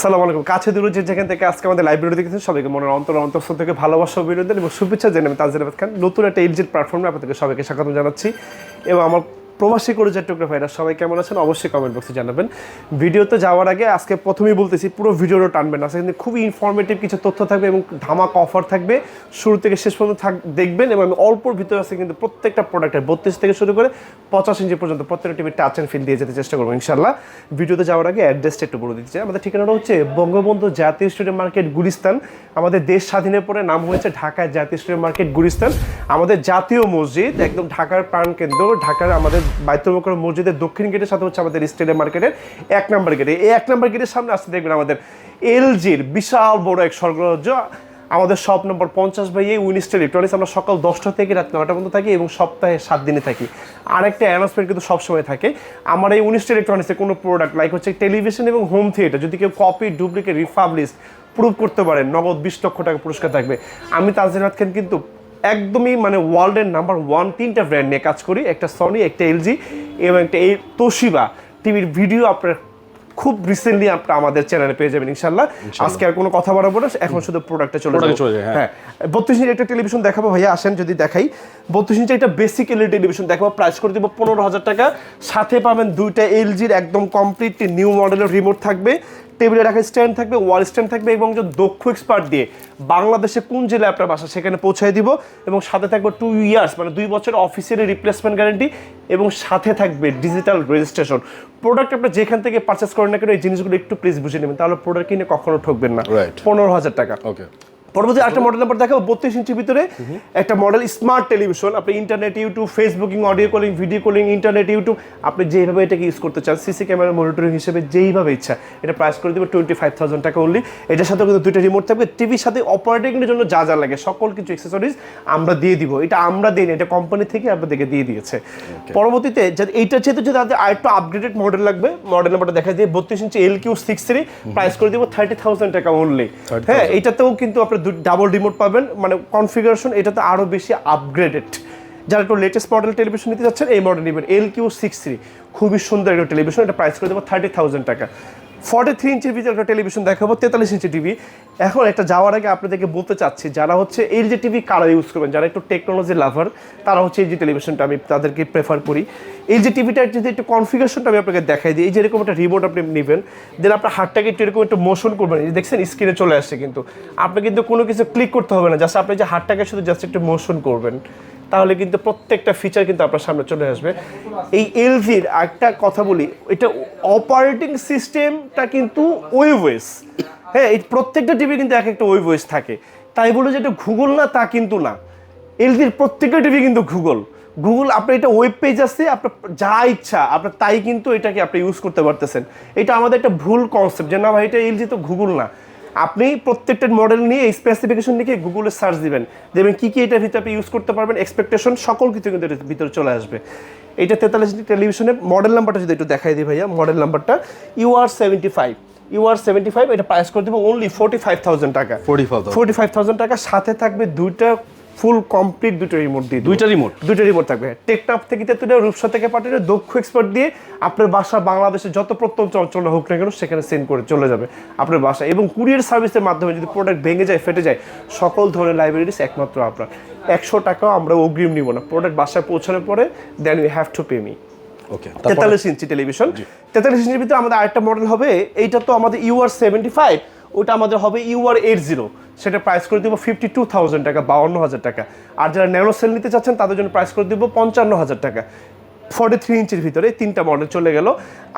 আসসালামু আলাইকুম। কাছে দূরে যে যেখান থেকে আজকে আমাদের লাইব্রেরি দেখেছেন সবাইকে মনের অন্তর, অন্তঃস্থল থেকে ভালোবাসা অভিনন্দন এবং শুভেচ্ছা জানাবেন তাজির খান। নতুন একটা এলজির প্ল্যাটফর্মে আপনাদেরকে সবাইকে স্বাগত জানাচ্ছি। এবং আমার প্রবাসী করে ভাইরা, সবাই কেমন আছেন? অবশ্যই কমেন্ট বক্সে জানাবেন। ভিডিওতে যাওয়ার আগে আজকে প্রথমেই বলতেছি, পুরো ভিডিওটা টানবেন আজকে কিন্তু খুবই ইনফরমেটিভ কিছু তথ্য থাকবে এবং ধামাক অফার থাকবে। শুরু থেকে শেষ পর্যন্ত থাক, দেখবেন এবং আমি অল্পর ভিতরে আছে কিন্তু প্রত্যেকটা প্রোডাক্টের বত্রিশ থেকে শুরু করে পঞ্চাশ ইঞ্চি পর্যন্ত প্রত্যেকটা টিভি টাচ অ্যান্ড ফিল দিয়ে যেতে চেষ্টা করব ইনশাল্লাহ ভিডিওতে যাওয়ার আগে অ্যাড্রেসটা একটু বলে দিচ্ছি আমাদের ঠিকানাটা হচ্ছে বঙ্গবন্ধু জাতীয় স্টুডিও মার্কেট গুলিস্তান। আমাদের দেশ স্বাধীনের পরে নাম হয়েছে ঢাকা জাতীয় স্টুডিও মার্কেট গুলিস্তান। আমাদের জাতীয় মসজিদ, একদম ঢাকার প্রাণকেন্দ্র, ঢাকার আমাদের বাইতুল মসজিদের দক্ষিণ গেটের সাথে হচ্ছে আমাদের স্টেডিয়াম মার্কেটের এক নম্বর গেটে। এই এক নম্বর গেটের সামনে আসতে দেখবেন আমাদের এলজির বিশাল বড় এক স্বর্গরাজ্য। আমাদের শপ নম্বর পঞ্চাশ বাই এই উইনিস্টার ইলেকট্রনিক্স আমরা সকাল দশটা থেকে রাত নয়টা পর্যন্ত থাকি এবং সপ্তাহে সাত দিনে থাকি। আরেকটা অ্যানাউন্সমেন্ট কিন্তু সবসময় থাকে। আমার এই উনিশটা ইলেকট্রনিক্সের কোনো প্রোডাক্ট লাইক হচ্ছে টেলিভিশন এবং হোম থিয়েটার যদি কেউ কপি ডুপ্লিকেট রিফাবলিশ প্রুভ করতে পারেন, নগদ বিশ লক্ষ টাকা পুরস্কার থাকবে। আমি তাজদিন খান কিন্তু একদমই মানে ওয়ার্ল্ডের নাম্বার ওয়ান তিনটা ব্র্যান্ড নিয়ে কাজ করি। একটা সনি একটা এলজি এবং একটা এই তোশিবা টিভির ভিডিও আপনার খুব রিসেন্টলি আপনার আমাদের চ্যানেলে পেয়ে যাবেন ইনশাল্লাহ। আজকে আর কোনো কথা বলব না এখন শুধু প্রোডাক্টটা চলে যাবে। হ্যাঁ। হ্যাঁ। বত্রিশ ইঞ্চি একটা টেলিভিশন দেখাবো ভাইয়া আসেন যদি দেখাই। বত্রিশ ইঞ্চি একটা বেসিক এলইডি টেলিভিশন দেখাবো প্রাইস করে দিব পনেরো হাজার টাকা। সাথে পাবেন দুইটা এলজির একদম কমপ্লিট নিউ মডেলের রিমোট থাকবে। টেবিলে রাখা স্ট্যান্ড থাকবে ওয়াল স্ট্যান্ড থাকবে এবং যে দক্ষ এক্সপার্ট দিয়ে বাংলাদেশে কোন জেলায় আপনার বাসা সেখানে পৌঁছায় দিব এবং সাথে থাকবে টু ইয়ার্স মানে দুই বছর অফিসের রিপ্লেসমেন্ট গ্যারেন্টি এবং সাথে থাকবে ডিজিটাল রেজিস্ট্রেশন প্রোডাক্ট আপনার যেখান থেকে পারচেস করেন না কেন এই জিনিসগুলো একটু প্লিজ বুঝে নেবেন। তাহলে প্রোডাক্ট কিনে কখনো ঠকবেন না। পনেরো হাজার টাকা। ওকে পরবর্তী আরেকটা মডেল নাম্বার দেখাবো বত্রিশ ইঞ্চির ভিতরে। একটা মডেল স্মার্ট টেলিভিশন আপনি internet YouTube facebooking audio calling video calling internet YouTube আপনি যেভাবে এটাকে ইউজ করতে চান সিসি ক্যামেরা মনিটরিং হিসেবে যেইভাবে ইচ্ছা এটা প্রাইস করে দেবে টোয়েন্টি ফাইভ থাউজেন্ড টাকা অনলি এটার সাথে কিন্তু দুইটা রিমোট থাকবে টিভির সাথে অপারেটিংয়ের জন্য যা যা লাগে সকল কিছু এক্সেসরিজ আমরা দিয়ে দিব। এটা আমরা দিই না এটা কোম্পানি থেকে আপনাদেরকে দিয়ে দিয়েছে। পরবর্তীতে যদি এইটার চেয়ে যদি তাদের আরেকটু আপডেটেড মডেল লাগবে মডেল নাম্বারটা দেখা দিয়ে বত্রিশ inch L Q six three price করে দিব থার্টি থাউজেন্ড টাকা অনলি হ্যাঁ এইটাতেও কিন্তু আপনার ডাবল রিমোট পাবেন। মানে কনফিগারেশন এটাতে আরও বেশি আপগ্রেডেড যারা একটু লেটেস্ট মডেল টেলিভিশন নিতে যাচ্ছেন, এই মডেল নেবেন। এল কিউ সিক্স থ্রি খুবই সুন্দর একটা টেলিভিশন এটা প্রাইস করে দেবো থার্টি থাউজেন্ড টাকা। ফর্টি থ্রি ইঞ্চির ভিতরে একটা টেলিভিশন দেখাবো, তেতাল্লিশ ইঞ্চি টিভি এখন একটা যাওয়ার আগে আপনাদেরকে বলতে চাচ্ছি, যারা হচ্ছে এই যে টিভি কারা ইউজ করবেন, যারা একটু টেকনোলজি লাভার তারা হচ্ছে এই যে টেলিভিশনটা আমি তাদেরকে প্রেফার করি। এই যে টিভিটার যদি একটু কনফিগারেশনটা আমি আপনাকে দেখাই দিই, এই যে এরকম একটা রিমোট আপনি নেবেন দেন আপনার হাতটাকে একটু এরকম একটু মোশন করবেন। দেখছেন স্ক্রিনে চলে আসছে কিন্তু। আপনি কিন্তু কোনো কিছু ক্লিক করতে হবে না জাস্ট আপনি যে হাতটাকে শুধু জাস্ট একটু মোশন করবেন। তাহলে কিন্তু প্রত্যেকটা ফিচার কিন্তু আপনার সামনে চলে আসবে। এই এলজির একটা কথা বলি, এটা অপারেটিং সিস্টেমটা কিন্তু ওয়েবওয়েস হ্যাঁ এই প্রত্যেকটা টিভি কিন্তু এক একটা ওয়েবওয়েস থাকে। তাই বলে যে এটা গুগল না, তা কিন্তু না। এলজির প্রত্যেকটা টিভি কিন্তু গুগল গুগল আপনার এটা ওয়েব পেজ আছে, আপনার যা ইচ্ছা, আপনার তাই কিন্তু এটাকে আপনি ইউজ করতে পারতেছেন। এটা আমাদের একটা ভুল কনসেপ্ট যে, না ভাই, এটা এলজি তো গুগল না। আপনি প্রত্যেকটা মডেল নিয়ে এই স্পেসিফিকেশন লিখে গুগলে সার্চ দিবেন। দেখবেন কী কী এটার ভিতরে আপনি ইউজ করতে পারবেন এক্সপেকটেশন সকল কিছু কিন্তু এটার ভিতরে চলে আসবে। এটা তেতাল্লিশ টেলিভিশনের মডেল নাম্বারটা যদি একটু দেখাই দিই ভাইয়া মডেল নাম্বারটা U R seventy five U R seventy five এটা প্রাইস করে দেবো অনলি ফোর্টি ফাইভ থাউজেন্ড টাকা। 45,000 ফোর্টি ফাইভ থাউজেন্ড টাকা সাথে থাকবে দুইটা ফুল কমপ্লিট দুটো রিমোট দিয়ে দুইটা রিমোট দুটো রিমোট থাকবে। টেকটাপ থেকে তেতুলিয়া রূপসা থেকে পাঠিয়ে দক্ষ এক্সপার্ট দিয়ে আপনার বাসা বাংলাদেশের যত প্রত্যন্ত অঞ্চলে হোক না কেন সেখানে সেন্ড করে চলে যাবে আপনার বাসা। এবং কুরিয়ার সার্ভিসের মাধ্যমে যদি প্রোডাক্ট ভেঙে যায় ফেটে যায় সকল ধরনের লাইব্রেরিজ একমাত্র আপনার। একশো টাকাও আমরা অগ্রিম নিব না। প্রোডাক্ট বাসায় পৌঁছানোর পরে then you have to pay me okay তেতাল্লিশ ইঞ্চি টেলিভিশন তেতাল্লিশ ইঞ্চির ভিতরে আমাদের আরেকটা মডেল হবে। এইটা তো আমাদের ইউআর সেভেন্টি ফাইভ ওটা আমাদের হবে ইউআর এইট জিরো সেটা প্রাইস করে দিব ফিফটি টু থাউজেন্ড টাকা, বাউন্ন হাজার টাকা। আর যারা ন্যানো সেল নিতে চাচ্ছেন, তাদের জন্য প্রাইস করে দিব পঞ্চান্ন হাজার টাকা। ফর্টি থ্রি ইঞ্চির ভিতরে তিনটা মডেল চলে গেল।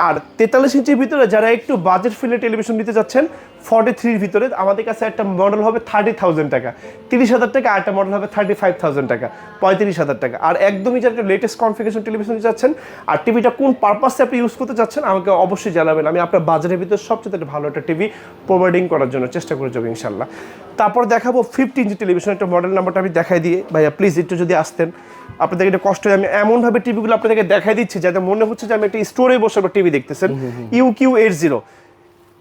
আর তেতাল্লিশ ইঞ্চির ভিতরে যারা একটু বাজেট ফিল্ডে টেলিভিশন নিতে যাচ্ছেন ফর্টি থ্রির ভিতরে আমাদের কাছে একটা মডেল হবে থার্টি থাউজেন্ড টাকা। তিরিশ হাজার টাকা আর একটা মডেল হবে থার্টি ফাইভ থাউজেন্ড টাকা, পঁয়ত্রিশ হাজার টাকা। আর একদমই যারা লেটেস্ট কনফিগারেশন টেলিভিশন নিতে চাচ্ছেন আর টিভিটা কোন পারপাসে আপনি ইউজ করতে চাচ্ছেন আমাকে অবশ্যই জানাবেন। আমি আপনার বাজারের ভিতরে সবচেয়ে একটা ভালো একটা টিভি প্রোভাইডিং করার জন্য চেষ্টা করে যাব ইনশাল্লাহ তারপর দেখাবো ফিফটি ইঞ্চি টেলিভিশন একটা মডেল নাম্বারটা আমি দেখাই দিয়ে। ভাইয়া প্লিজ একটু যদি আসতেন। আপনাদেরকে এটা কষ্ট হয়, আমি এমনভাবে টিভিগুলো আপনাদেরকে দেখাই দিচ্ছি যাতে মনে হচ্ছে যে আমি একটা স্টোরে বসে টিভি দেখতেছেন। U Q eight zero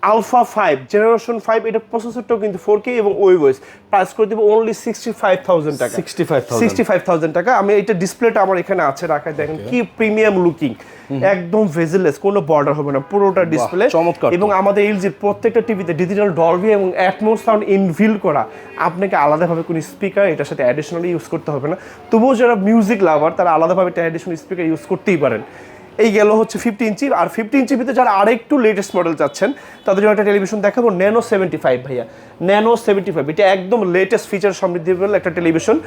alpha five generation five এটা প্রসেসরটাও কিন্তু ফোর কে এবং ওই ওয়েস প্রাইস করে দেবো অনলি সিক্সটি ফাইভ থাউজেন্ড টাকা। 65,000 সিক্সটি ফাইভ থাউজেন্ড টাকা। আমি এটা ডিসপ্লেটা আমার এখানে আছে রাখা দেখেন কি প্রিমিয়াম লুকিং একদম ভেজেলেস কোনো বর্ডার হবে না। পুরোটা ডিসপ্লে চমৎকার এবং আমাদের এলজির প্রত্যেকটা টিভিতে ডিজিটাল ডলবি এবং অ্যাটমোস সাউন্ড ইনভিল করা আপনাকে আলাদাভাবে কোনো স্পিকার এটার সাথে অ্যাডিশনালি ইউজ করতে হবে না। তবুও যারা মিউজিক লাভার তারা আলাদাভাবে একটা অ্যাডিশনাল স্পিকার ইউজ করতেই পারেন। এই গেল হচ্ছে ফিফটি ইঞ্চি আর ফিফটি ইঞ্চি ভিতরে যারা আরেকটু লেটেস্ট মডেল চাচ্ছেন তাদের জন্য একটা টেলিভিশন দেখাবো ন্যানো সেভেন্টি ফাইভ ভাইয়া। ন্যানো সেভেন্টি ফাইভ এটা একদম লেটেস্ট ফিচার সমৃদ্ধি একটা টেলিভিশন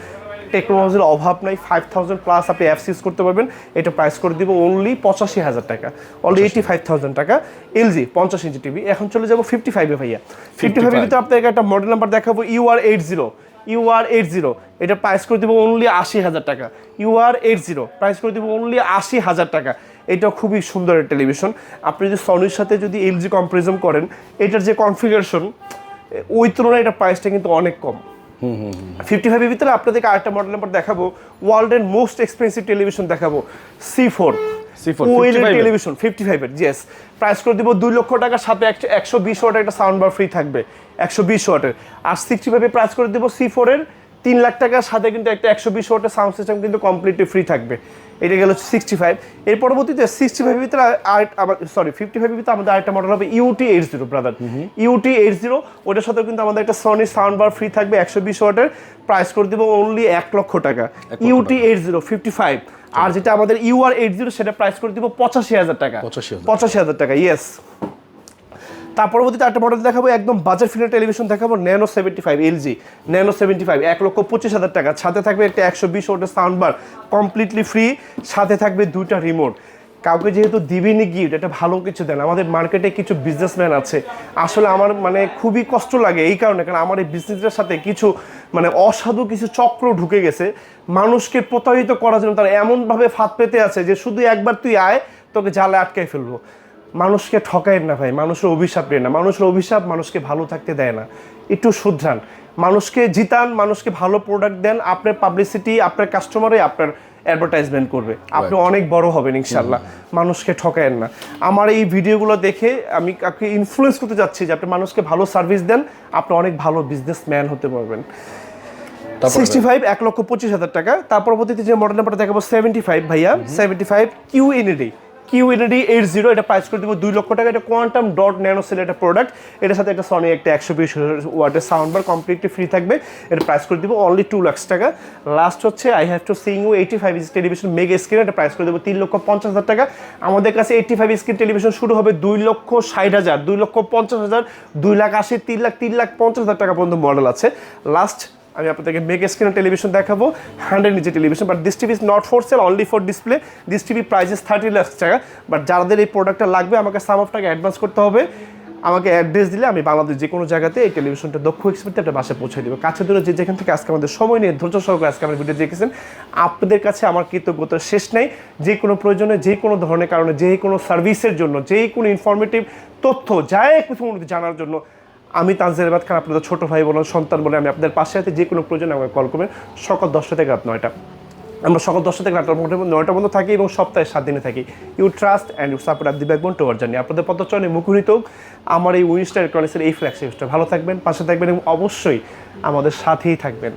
টেকনোলজির অভাব নাই ফাইভ থাউজেন্ড প্লাস আপনি অ্যাপস ইউজ করতে পারবেন এটা প্রাইস করে দিব অনলি পঁচাশি হাজার টাকা। অনলি এইটি ফাইভ থাউজেন্ড টাকা। এলজি পঞ্চাশ ইঞ্চি টিভি এখন চলে যাব ফিফটি ফাইভে ভাইয়া। ফিফটি ফাইভের ভিতরে আপনাকে একটা মডেল নাম্বার দেখাবো U R eight zero U R eight zero এটা প্রাইস করে দিব অনলি আশি হাজার টাকা। ইউআর এইট জিরো প্রাইস করে দিব অনলি আশি হাজার টাকা। এটা খুবই সুন্দর টেলিভিশন আপনি যদি সনির সাথে যদি এলজি কম্পারিজন করেন এটার যে কনফিগারেশন ওই তুলনায় এটা প্রাইসটা কিন্তু অনেক কম। ফিফটি ফাইভের ভিতরে আপনাদেরকে আরেকটা মডেল নাম্বার দেখাবো। ওয়ার্ল্ড ওয়ার্ল্ডের মোস্ট এক্সপেন্সিভ টেলিভিশন দেখাবো। সি ফোর C4, ওয়েলের টেলিভিশন ফিফটি ফাইভের ইয়েস প্রাইস করে দিব দুই লক্ষ টাকা সাথে একশো একশো বিশ ওয়াটের একটা সাউন্ড বার ফ্রি থাকবে একশো বিশ ওয়াটের। আর সিক্সটি ফাইভে প্রাইস করে দিব সি ফোরের তিন লাখ টাকার সাথে কিন্তু একটা একশো বিশ ওয়াটের সাউন্ড সিস্টেম কিন্তু কমপ্লিটলি ফ্রি থাকবে। এটা গেল সিক্সটি ফাইভ এর পরবর্তীতে সিক্সটি ফাইভের ভিতরে আর সরি ফিফটি ফাইভের ভিতরে আমাদের আরেকটা মডেল হবে U T eight zero brother U T eight zero ওটার সাথে কিন্তু আমাদের একটা সনি সাউন্ড বার ফ্রি থাকবে একশো বিশ ওয়াটের। প্রাইস করে দিব অনলি এক লক্ষ টাকা। U T eight zero fifty five আর যেটা আমাদের ইউআর এইট জিরো সেটা প্রাইস করে দিব পঁচাশি হাজার টাকা। 85,000 পঁচাশি হাজার টাকা ইয়েস তার পরবর্তীতে একটা মডেল দেখাবো একদম বাজার ফিল্টার টেলিভিশন দেখাবো nano seventy five LG nano seventy five এক লক্ষ পঁচিশ হাজার টাকা। সাথে থাকবে একটা একশো বিশ ওটের সাউন্ড বার কমপ্লিটলি ফ্রি সাথে থাকবে দুইটা রিমোট কাউকে যেহেতু দিবিনি গিফট, এটা ভালো কিছু দেন। আমাদের মার্কেটে কিছু বিজনেসম্যান আছে। আসলে আমার মানে খুবই কষ্ট লাগে এই কারণে, কারণ আমার এই বিজনেসের সাথে কিছু মানে অসাধু কিছু চক্র ঢুকে গেছে। মানুষকে প্রতারিত করার জন্য তারা এমনভাবে ফাঁদ পেতে আছে যে শুধু একবার তুই আয়, তোকে জালে আটকাই ফেলব। মানুষকে ঠকায় না ভাই, মানুষের অভিশাপ নেয় না। মানুষের অভিশাপ মানুষকে ভালো থাকতে দেয় না। একটু শুধরান। মানুষকে জিতান, মানুষকে ভালো প্রোডাক্ট দেন। আপনার পাবলিসিটি আপনার কাস্টমারে আপনার অ্যাডভার্টাইজমেন্ট করবে। আপনি অনেক বড় হবেন ইনশাল্লাহ মানুষকে ঠকায়েন না। আমার এই ভিডিওগুলো দেখে আমি আপনি ইনফ্লুয়েস করতে যাচ্ছি যে আপনি মানুষকে ভালো সার্ভিস দেন আপনি অনেক ভালো বিজনেসম্যান হতে পারবেন। সিক্সটি ফাইভ এক লক্ষ পঁচিশ হাজার টাকা। তার পরবর্তীতে যে মডেল নাম্বারটা দেখাবো সেভেন্টি ফাইভ ভাইয়া seventy five Q NED Q NED eight zero এটা প্রাইস করে দেবো দুই লক্ষ টাকা। এটা কোয়ান্টাম ডট ন্যানো সেল একটা প্রোডাক্ট এটার সাথে একটা সনি একটা একশো বিশ ওয়াটের সাউন্ড বার কমপ্লিটলি ফ্রি থাকবে। এটা প্রাইস করে দেবো অনলি টু লাক্স টাকা। লাস্ট হচ্ছে I have to sing you eighty five inch television mega screen এটা প্রাইস করে দেবো তিন লক্ষ পঞ্চাশ হাজার টাকা। আমাদের কাছে এইটি ফাইভ স্ক্রিন টেলিভিশন শুরু হবে দুই লক্ষ ষাট হাজার। দুই লক্ষ পঞ্চাশ হাজার, দুই লাখ আশি, তিন লাখ তিন লাখ পঞ্চাশ হাজার টাকা পর্যন্ত মডেল আছে। লাস্ট আমি আপনাদেরকে মেগা স্ক্রিন টেলিভিশন দেখাবো হান্ড্রেড নিচে television but this TV is not for sale only for display this TV prices thirty lakh taka but যাদের এই প্রোডাক্টটা লাগবে, আমাকে সাম অফ টাকা অ্যাডভান্স করতে হবে। আমাকে অ্যাড্রেস দিলে আমি বাংলাদেশ যে কোনো জায়গাতে এই টেলিভিশনটা দক্ষ এক্সপার্ট একটা বাসায় পৌঁছে দেবো। কাছে দূরে যে যেখান থেকে আজকে আমাদের সময় নিয়ে ধৈর্য সহকারে আজকে আমার ভিডিও দেখেছেন, আপনাদের কাছে আমার কৃতজ্ঞতার শেষ নেই। যে কোনো প্রয়োজনে, যে কোনো ধরনের কারণে, যে কোনো সার্ভিসের জন্য, যে কোনো ইনফরমেটিভ তথ্য, যাই কিছু জানার জন্য আমি তানজির আহমেদ খান, আপনাদের ছোটো ভাই বলুন, সন্তান বলে আমি আপনাদের পাশে আছি যে কোনো প্রয়োজনে আমাকে কল করবেন। সকাল দশটা থেকে রাত নয়টা। আমরা সকাল দশটা থেকে রাত নয়টা পর্যন্ত থাকি এবং সপ্তাহে সাত দিনে থাকি। You trust and you support up the backbone to our journey আপনাদের পদচয়নে মুখরিত আমার এই উইনস্টার ইলেকট্রনিক্সের এই ফ্ল্যাগশিপটা ভালো থাকবেন, পাশে থাকবেন এবং অবশ্যই আমাদের সাথেই থাকবেন।